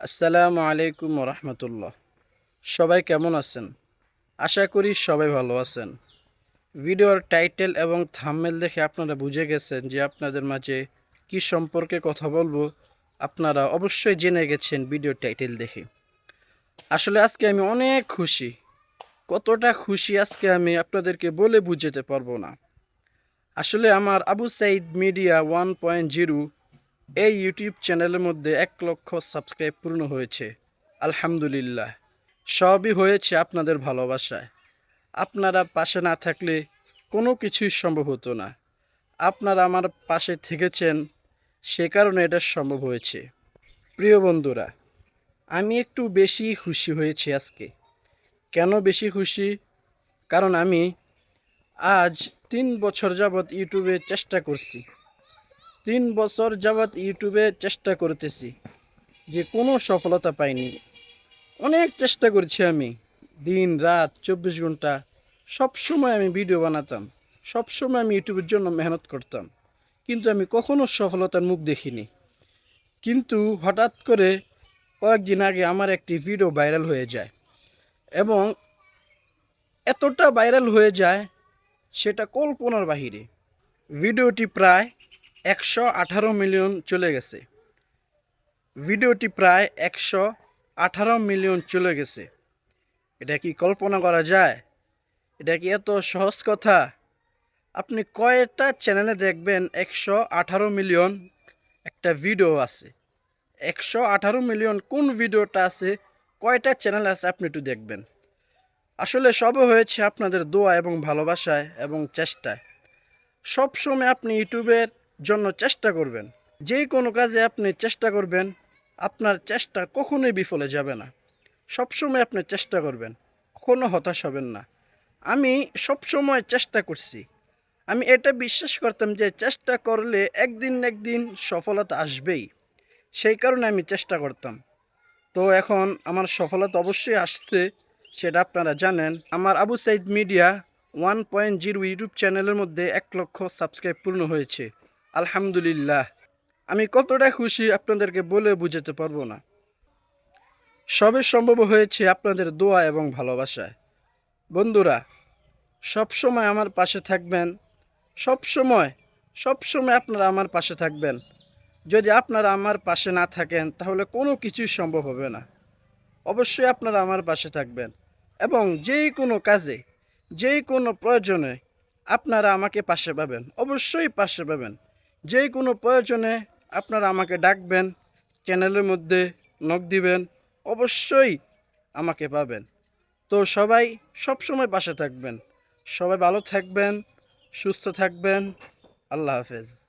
আসসালামু আলাইকুম রহমতুল্লাহ সবাই কেমন আছেন? আশা করি সবাই ভালো আছেন। ভিডিওর টাইটেল এবং থাম্বনেল দেখে আপনারা বুঝে গেছেন যে আপনাদের মাঝে কি সম্পর্কে কথা বলব। আপনারা অবশ্যই জেনে গেছেন ভিডিওর টাইটেল দেখে। আসলে আজকে আমি অনেক খুশি। কতটা খুশি আজকে আমি আপনাদেরকে বলে বুঝাতে পারব না। আসলে আমার Abu Sayed media one point zero এই ইউটিউব চ্যানেলের মধ্যে এক লক্ষ সাবস্ক্রাইব পূর্ণ হয়েছে। আলহামদুলিল্লাহ। সবই হয়েছে আপনাদের ভালোবাসায়। আপনারা পাশে না থাকলে কোনো কিছুই সম্ভব হতো না। আপনারা আমার পাশে থেকেছেন, সে কারণে এটা সম্ভব হয়েছে। প্রিয় বন্ধুরা, আমি একটু বেশি খুশি হয়েছি আজকে। কেন বেশি খুশি? কারণ আমি আজ তিন বছর যাবৎ ইউটিউবে চেষ্টা করছি। তিন বছর যাবৎ ইউটিউবে চেষ্টা করতেছি, যে কোনো সফলতা পাইনি। অনেক চেষ্টা করেছি আমি, দিন, রাত, চব্বিশ ঘণ্টা, সব সময় আমি ভিডিও বানাতাম, সব সময় আমি ইউটিউবের জন্য মেহনত করতাম, কিন্তু আমি কখনো সফলতার মুখ দেখিনি। কিন্তু হঠাৎ করে কয়েকদিন আগে আমার একটি ভিডিও ভাইরাল হয়ে যায় এবং এতটা ভাইরাল হয়ে যায়, সেটা কল্পনার বাহিরে। ভিডিওটি প্রায় একশো আঠারো মিলিয়ন চলে গেছে। ভিডিওটি প্রায় একশো আঠারো মিলিয়ন চলে গেছে। এটা কি কল্পনা করা যায়? এটা কি এত সহজ কথা? আপনি কয়টা চ্যানেলে দেখবেন একশো আঠারো মিলিয়ন একটা ভিডিও আছে। একশো আঠারো মিলিয়ন কোন ভিডিওটা আছে, কয়টা চ্যানেল আছে আপনি একটু দেখবেন। আসলে সবই হয়েছে আপনাদের দোয়া এবং ভালোবাসায় এবং চেষ্টায়। সব সময় আপনি ইউটিউবের জন্য চেষ্টা করবেন। যে কোনো কাজে আপনি চেষ্টা করবেন, আপনার চেষ্টা কখনোই বিফলে যাবে না। সব সময় আপনি চেষ্টা করবেন, কখনো হতাশ হবেন না। আমি সব সময় চেষ্টা করছি। আমি এটা বিশ্বাস করতাম যে চেষ্টা করলে একদিন একদিন সফলতা আসবেই। সেই কারণে আমি চেষ্টা করতাম। তো এখন আমার সফলতা অবশ্যই আসছে, সেটা আপনারা জানেন। আমার Abu Sayed media one point zero YouTube চ্যানেলের মধ্যে এক লক্ষ সাবস্ক্রাইব পূর্ণ হয়েছে। আলহামদুলিল্লাহ। আমি কতটা খুশি আপনাদেরকে বলে বুঝাতে পারব না। সবে সম্ভব হয়েছে আপনাদের দোয়া এবং ভালোবাসায়। বন্ধুরা সব সময় আমার পাশে থাকবেন। সব সময় সব সময় আপনারা আমার পাশে থাকবেন। যদি আপনারা আমার পাশে না থাকেন, তাহলে কোনো কিছুই সম্ভব হবে না। অবশ্যই আপনারা আমার পাশে থাকবেন এবং যেই কোনো কাজে যেই কোনো প্রয়োজনে আপনারা আমাকে পাশে পাবেন। অবশ্যই পাশে পাবেন। যে কোনো প্রয়োজনে আপনারা আমাকে ডাকবেন, চ্যানেলের মধ্যে নখ দিবেন, অবশ্যই আমাকে পাবেন। তো সবাই সবসময় পাশে থাকবেন। সবাই ভালো থাকবেন, সুস্থ থাকবেন। আল্লাহ হাফেজ।